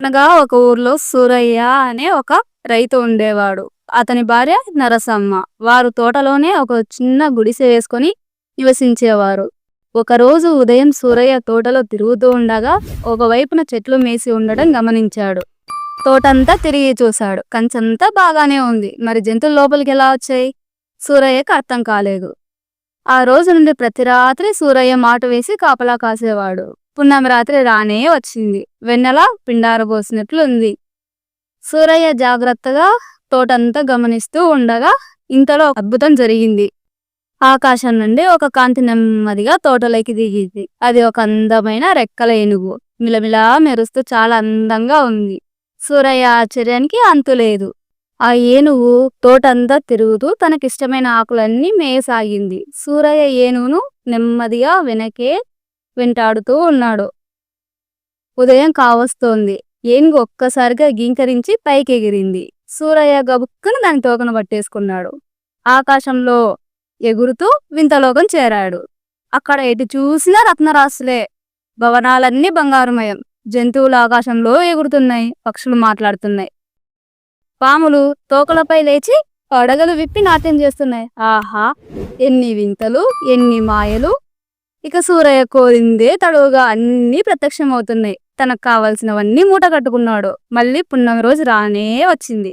అనగా ఒక ఊర్లో సూరయ్య అనే ఒక రైతు ఉండేవాడు. అతని భార్య నరసమ్మ. వారు తోటలోనే ఒక చిన్న గుడిసె వేసుకొని నివసించేవారు. ఒకరోజు ఉదయం సూరయ్య తోటలో తిరుగుతూ ఉండగా ఒకవైపున చెట్లు మేసి ఉండడం గమనించాడు. తోటంతా తిరిగి చూశాడు. కంచంతా బాగానే ఉంది. మరి జంతువుల లోపలికి ఎలా వచ్చాయి? సూరయ్యకు అర్థం కాలేదు. ఆ రోజు నుండి ప్రతి రాత్రి సూరయ్య మాట వేసి కాపలా కాసేవాడు. పున్నమి రాత్రి రానే వచ్చింది. వెన్నెల పిండారబోసినట్లు ఉంది సూరయ్య జాగ్రత్తగా తోటంతా గమనిస్తూ ఉండగా ఇంతలో అద్భుతం జరిగింది. ఆకాశం నుండి ఒక కాంతి నెమ్మదిగా తోటలోకి దిగింది. అది ఒక అందమైన రెక్కల ఏనుగు. మిలమిలా మెరుస్తూ చాలా అందంగా ఉంది. సూరయ్య ఆశ్చర్యానికి అంతు లేదు. ఆ ఏనుగు తోటంతా తిరుగుతూ తనకిష్టమైన ఆకులన్నీ మేయసాగింది. సూరయ్య ఏనుగును నెమ్మదిగా వెనకే వెంటాడుతూ ఉన్నాడు. ఉదయం కావస్తోంది. ఏనుగు ఒక్కసారిగా గీంకరించి పైకి ఎగిరింది సూరయ్య గబుక్కున దాని తోకను పట్టేసుకున్నాడు. ఆకాశంలో ఎగురుతూ వింతలోకం చేరాడు. అక్కడ ఎటు చూసినా రత్నరాశులే. భవనాలన్నీ బంగారుమయం. జంతువులు ఆకాశంలో ఎగురుతున్నాయి. పక్షులు మాట్లాడుతున్నాయి. పాములు తోకలపై లేచి పడగలు విప్పి నాట్యం చేస్తున్నాయి. ఆహా! ఎన్ని వింతలు ఎన్ని మాయలు ఇక సూరయ్య కోరిందే తడువుగా అన్నీ ప్రత్యక్షమవుతున్నాయి. తనకు కావలసినవన్నీ మూట కట్టుకున్నాడు. మళ్ళీ పున్నమి రోజు రానే వచ్చింది.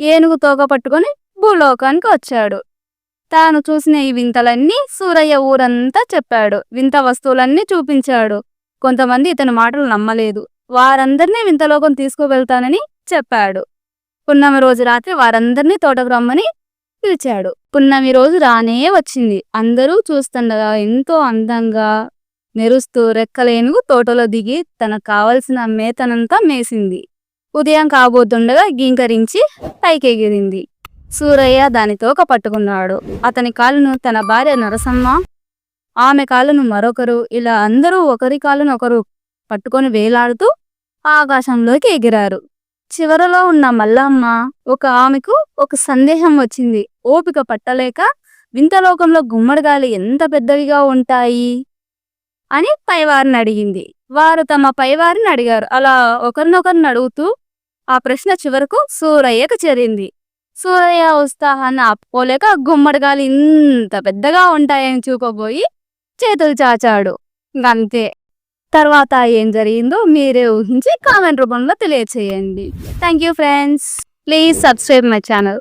ఏనుగు తోక పట్టుకొని భూలోకానికి వచ్చాడు. తాను చూసిన ఈ వింతలన్నీ సూరయ్య ఊరంతా చెప్పాడు. వింత వస్తువులన్నీ చూపించాడు. కొంతమంది ఇతని మాటలు నమ్మలేదు. వారందరినీ వింతలోకం తీసుకువెళ్తానని చెప్పాడు. పున్నమి రోజు రాత్రి వారందరినీ తోటకు రమ్మని పిలిచాడు. పున్నమి రోజు రానే వచ్చింది. అందరూ చూస్తుండగా ఎంతో అందంగా మెరుస్తూ రెక్కలేనుగు తోటలో దిగి తనకు కావలసిన మేతనంతా మేసింది. ఉదయం కాబోతుండగా గీంకరించి పైకెగిరింది. సూరయ్య దాని తోక పట్టుకున్నాడు. అతని కాలును తన భార్య నరసమ్మ ఆమె కాలును మరొకరు ఇలా అందరూ ఒకరి కాలును ఒకరు పట్టుకొని వేలాడుతూ ఆకాశంలోకి ఎగిరారు. చివరలో ఉన్న మల్లమ్మ ఒక ఆమెకు ఒక సందేహం వచ్చింది. ఓపిక పట్టలేక వింతలోకంలో గుమ్మడిగాలి ఎంత పెద్దవిగా ఉంటాయి? అని పైవారిని అడిగింది. వారు తమ పైవారిని అడిగారు. అలా ఒకరినొకరిని అడుగుతూ ఆ ప్రశ్న చివరకు సూరయ్యకు చేరింది. సూరయ్య ఉత్సాహాన్ని ఆపుకోలేక గుమ్మడిగాలి ఇంత పెద్దగా ఉంటాయని చూపబోయి చేతులు చాచాడు. అంతే. తర్వాత ఏం జరిగిందో మీరే ఊహించి కామెంట్ రూపంలో తెలియచేయండి. Thank you friends please subscribe my channel